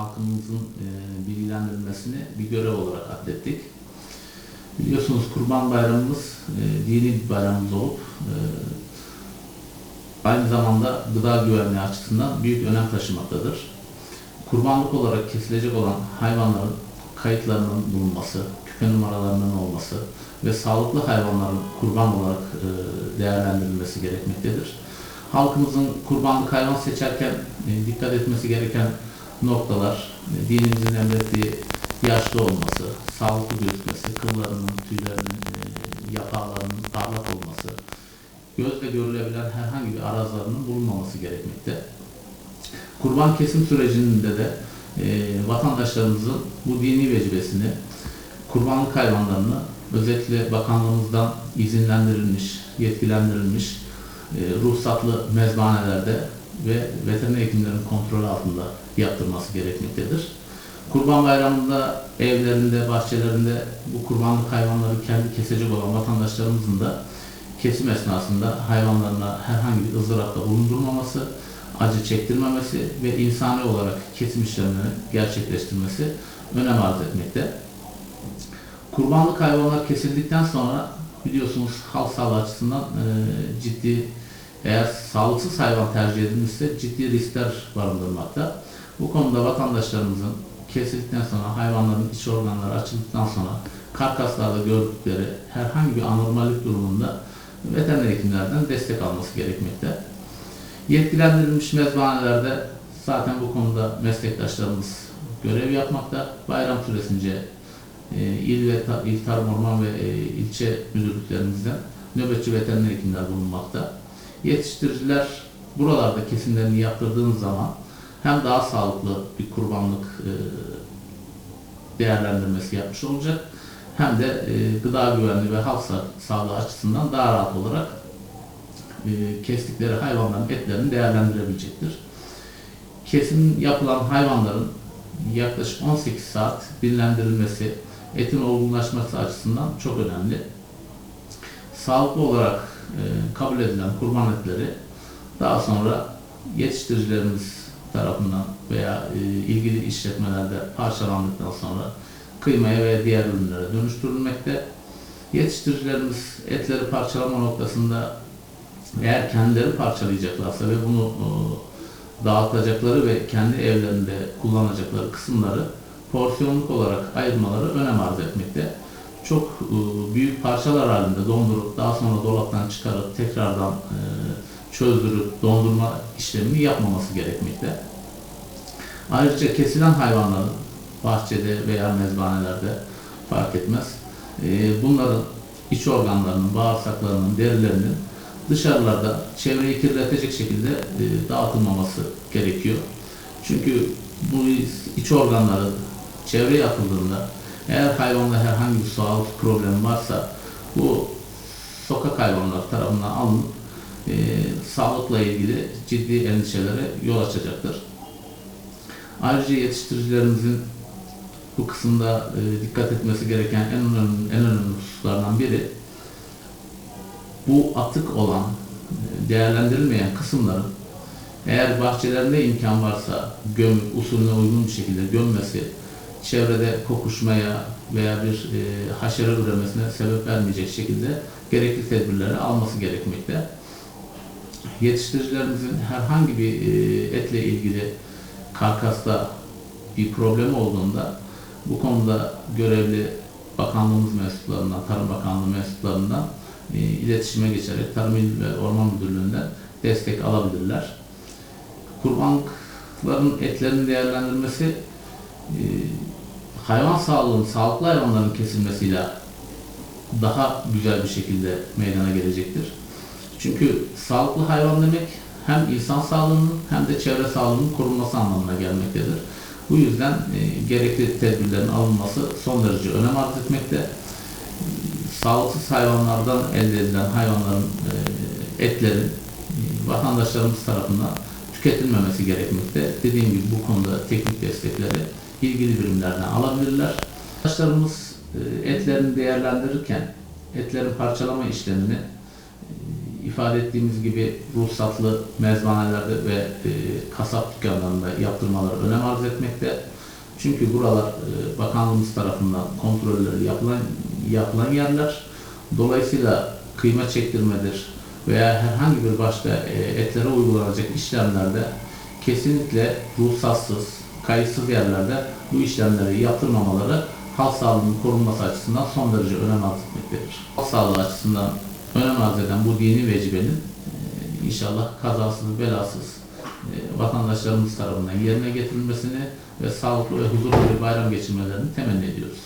halkımızın e, bilgilendirilmesini bir görev olarak adettik. Biliyorsunuz Kurban Bayramımız e, dini bir bayramımız olup e, aynı zamanda gıda güvenliği açısından büyük önem taşımaktadır. Kurbanlık olarak kesilecek olan hayvanların kayıtlarının bulunması, küpe numaralarının olması ve sağlıklı hayvanların kurban olarak değerlendirilmesi gerekmektedir. Halkımızın kurbanlık hayvan seçerken dikkat etmesi gereken noktalar, e, dinimizin emrettiği yaşlı olması, sağlıklı gözükmesi, kıllarının, tüylerinin, e, yapağlarının parlak olması, gözle görülebilen herhangi bir arazlarının bulunmaması gerekmekte. Kurban kesim sürecinde de e, vatandaşlarımızın bu dini vecibesini, kurbanlık hayvanlarını özellikle bakanlığımızdan izinlendirilmiş, yetkilendirilmiş e, ruhsatlı mezbanelerde ve veteriner hekimlerin kontrolü altında yaptırması gerekmektedir. Kurban bayramında evlerinde, bahçelerinde bu kurbanlık hayvanları kendi kesecek olan vatandaşlarımızın da kesim esnasında hayvanlarına herhangi bir ızdırapta bulundurmaması, acı çektirmemesi ve insani olarak kesim işlemlerini gerçekleştirmesi önem arz etmekte. Kurbanlık hayvanlar kesildikten sonra biliyorsunuz halk sağlığı açısından e, ciddi eğer sağlıksız hayvan tercih edilmişse ciddi riskler barındırmakta. Bu konuda vatandaşlarımızın kesildikten sonra hayvanların iç organları açıldıktan sonra karkaslarda gördükleri herhangi bir anormallik durumunda veteriner hekimlerden destek alması gerekmekte. Yetkilendirilmiş mezbanelerde zaten bu konuda meslektaşlarımız görev yapmakta. Bayram süresince e, il ve il tarım orman ve e, ilçe müdürlüklerimizden nöbetçi veteriner hekimler bulunmakta. Yetiştiriciler buralarda kesimlerini yaptırdığınız zaman hem daha sağlıklı bir kurbanlık e, değerlendirmesi yapmış olacak hem de e, gıda güvenliği ve halk sa- sağlığı açısından daha rahat olarak e, kestikleri hayvanların etlerini değerlendirebilecektir. Kesim yapılan hayvanların yaklaşık 18 saat dinlendirilmesi, etin olgunlaşması açısından çok önemli. Sağlıklı olarak kabul edilen kurban etleri daha sonra yetiştiricilerimiz tarafından veya e, ilgili işletmelerde parçalandıktan sonra kıymaya ve diğer ürünlere dönüştürülmekte. Yetiştiricilerimiz etleri parçalama noktasında eğer kendileri parçalayacaklarsa ve bunu e, dağıtacakları ve kendi evlerinde kullanacakları kısımları porsiyonluk olarak ayırmaları önem arz etmekte. Çok e, büyük parçalar halinde dondurup daha sonra dolaptan çıkarıp tekrardan e, çözdürüp dondurma işlemini yapmaması gerekmekte. Ayrıca kesilen hayvanların bahçede veya mezbanelerde fark etmez. e, Bunların iç organlarının, bağırsaklarının, derilerinin dışarılarda çevreyi kirletecek şekilde dağıtılmaması gerekiyor. Çünkü bu iç organları çevreye atıldığında eğer hayvanda herhangi bir sağlık problemi varsa bu sokak hayvanları tarafından alınıp e, sağlıkla ilgili ciddi endişelere yol açacaktır. Ayrıca yetiştiricilerimizin bu kısımda e, dikkat etmesi gereken en önemli, en önemli hususlardan biri bu atık olan, e, değerlendirilmeyen kısımların eğer bahçelerinde imkan varsa göm, usulüne uygun bir şekilde gömmesi, çevrede kokuşmaya veya bir e, haşere üremesine sebep vermeyecek şekilde gerekli tedbirleri alması gerekmekte. Yetiştiricilerimizin herhangi bir e, etle ilgili karkasta bir problem olduğunda bu konuda görevli bakanlığımız mensuplarından, Tarım Bakanlığı mensuplarından e, iletişime geçerek Tarım İl ve Orman Müdürlüğü'nden destek alabilirler. Kurbanlıkların etlerinin değerlendirmesi e, hayvan sağlığının, sağlıklı hayvanların kesilmesiyle daha güzel bir şekilde meydana gelecektir. Çünkü sağlıklı hayvan demek hem insan sağlığının hem de çevre sağlığının korunması anlamına gelmektedir. Bu yüzden e, gerekli tedbirlerin alınması son derece önem arz etmekte. Sağlıksız hayvanlardan elde edilen hayvanların e, etlerin e, vatandaşlarımız tarafından tüketilmemesi gerekmekte. Dediğim gibi bu konuda teknik destekleri ilgili birimlerden alabilirler. Arkadaşlarımız e, etlerini değerlendirirken etlerin parçalama işlemini e, ifade ettiğimiz gibi ruhsatlı mezbanelerde ve e, kasap dükkanlarında yaptırmaları önem arz etmekte. Çünkü buralar bakanlığımız tarafından kontrolleri yapılan yapılan yerler. Dolayısıyla kıyma çektirmedir veya herhangi bir başka etlere uygulanacak işlemlerde kesinlikle ruhsatsız, kayıtsız yerlerde bu işlemleri yaptırmamaları halk sağlığının korunması açısından son derece önem arz etmektedir. Halk sağlığı açısından önem arz eden bu dini vecibenin e, inşallah kazasız belasız e, vatandaşlarımız tarafından yerine getirilmesini ve sağlıklı ve huzurlu bir bayram geçirmelerini temenni ediyoruz.